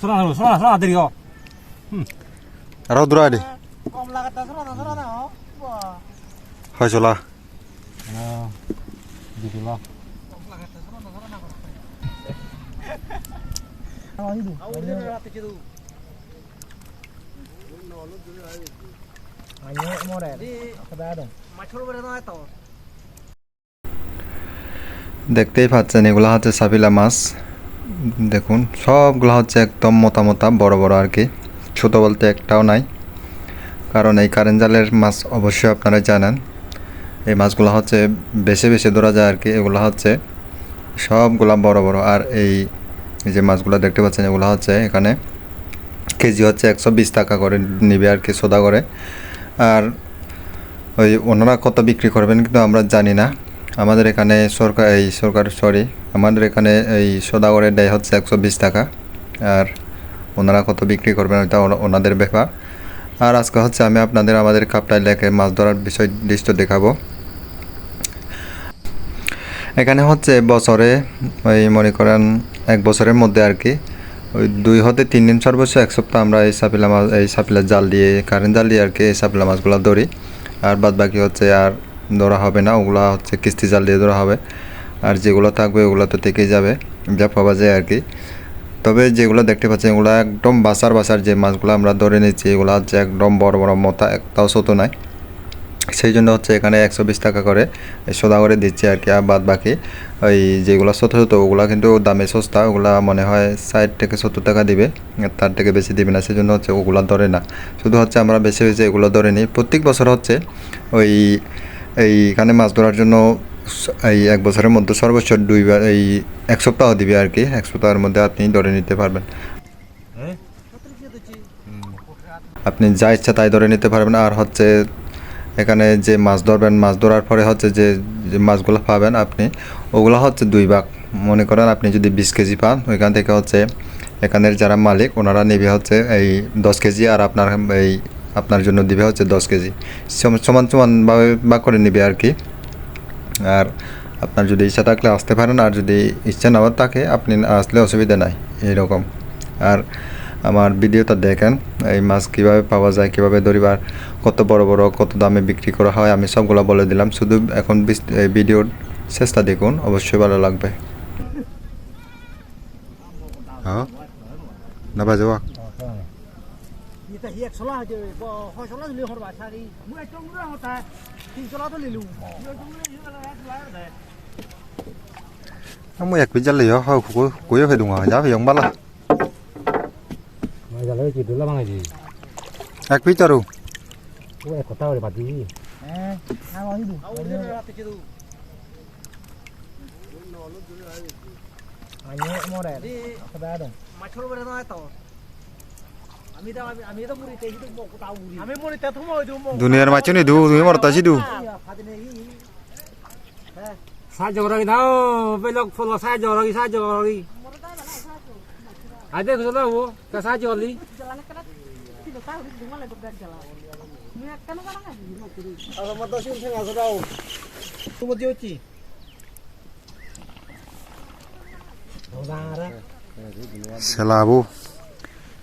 surana surana surana tadi kau. Hmm. Rau Wah. Hai sula. Nah, ya, gitu lah. Ayo দেখতেই পাচ্ছেন এগুলো হচ্ছে সাবিলা মাছ দেখুন, সবগুলো হচ্ছে একদম মোটা বড় বড় আর কি ছোট বলতে একটাও নাই। কারণ এই কারেন্ট জালের মাছ অবশ্যই আপনারা জানেন। এই মাছগুলো হচ্ছে বেছে বেছে ধরা যায় আর কি এগুলো হচ্ছে সবগুলা বড় বড়। আর এই যে মাছগুলো দেখতে পাচ্ছেন, এগুলো হচ্ছে এখানে কেজি হচ্ছে একশো বিশ টাকা করে নিবে আর কি সোদা করে। আর ওই ওনারা কত বিক্রি করবেন কিন্তু আমরা জানি না। আমাদের এখানে সরকার, এই সরকার সরি আমাদের এখানে এই সদাগরের দেয় হচ্ছে একশো বিশ টাকা। আর ওনারা কত বিক্রি করবেন ওনা- ওনাদের ব্যাপার। আর আজকে হচ্ছে আমি আপনাদের আমাদের কাপটাই লেখে মাছ ধরার বিষয় দৃশ্য দেখাবো। এখানে হচ্ছে বছরে, ওই মনে করেন এক বছরের মধ্যে আর কি, ওই দুই হতে তিন দিন সর্বোচ্চ এক সপ্তাহ আমরা এই সাপিলা মাছ এই সাপিলা জাল দিয়ে কারেন্ট জাল দিয়ে আর কি এই সাপিলা মাছগুলো ধরি। আর বাদ বাকি হচ্ছে আর ধরা হবে না, ওগুলো হচ্ছে কিস্তি জাল দিয়ে ধরা হবে। আর যেগুলো থাকবে ওগুলো তো থেকেই যাবে, যা পাওয়া যায় আর কি। তবে যেগুলো দেখতে পাচ্ছেন এগুলো একদম বাসার বাসার যে মাছগুলো আমরা ধরে নিচ্ছি, এগুলো হচ্ছে একদম বড় বড় মোটা একটাও ছোটো নাই সেই জন্য হচ্ছে এখানে একশো বিশ টাকা করে সোদা করে দিচ্ছে আর কি, আর বাদ বাকি ওই যেগুলো ছোটো ছোটো, ওগুলো কিন্তু দামে সস্তা, ওগুলা মনে হয় ষাট থেকে সত্তর টাকা দিবে, তার থেকে বেশি দিবে না, সেজন্য হচ্ছে ওগুলো ধরে না। শুধু হচ্ছে আমরা বেশি বেছে এগুলো ধরে নিই। প্রত্যেক বছর হচ্ছে ওই, এইখানে মাছ ধরার জন্য এই এক বছরের মধ্যে সর্বোচ্চ দুইবার এই এক সপ্তাহ দিবে আর কি এক সপ্তাহের মধ্যে আপনি ধরে নিতে পারবেন। 에? কত কি দিচ্ছি আপনি যা ইচ্ছা তাই ধরে নিতে পারবেন। আর হচ্ছে এখানে যে মাছ ধরবেন মাছ ধরার পরে হচ্ছে যে মাছগুলো পাবেন আপনি ওগুলো হচ্ছে দুই ভাগ। মনে করেন আপনি যদি বিশ কেজি পান ওইখান থেকে হচ্ছে এখানের যারা মালিক ওনারা নেবে হচ্ছে এই দশ কেজি আর আপনার এই আপনার জন্য দিবে হচ্ছে দশ কেজি। সম- সমান সমানভাবে ভাগ করে নেবে আর কি। আর আপনার যদি ইচ্ছা থাকলে আসতে পারেন, আর যদি ইচ্ছা না থাকে, আপনি আসলে অসুবিধা নাই, এইরকম। আর আমার ভিডিওটা দেখেন, এই মাছ কীভাবে পাওয়া যায়, কীভাবে ধরিবার কত বড় বড়, কত দামে বিক্রি করা হয়, আমি সবগুলো বলে দিলাম। শুধু এখন ভিডিওর চেষ্টা দেখুন, অবশ্যই ভালো লাগবে। হ্যাঁ? না বাজবা thì ta hiện số thì bỏ hoa số là liệu hoa bạc đi mua trong đó họ ta thì số là tôi liệu mua trong đó thì là lá đấy không mua nhạc bên chân liệu hoa cuối cuối phải đúng rồi giá phải giống bắt là mà giờ lấy chỉ được là bằng gì nhạc bên chân đủ mua của tao để bạc gì à tao đi đủ anh nhớ mua đẹp, cái đó. Mà chỗ bên đó tao. Dunia macam ni tu, dunia macam sih dulu. Saja orang tahu, belok follow saja orang saja. Ada tu, ke saja tu sih saya tak tahu. Tunggu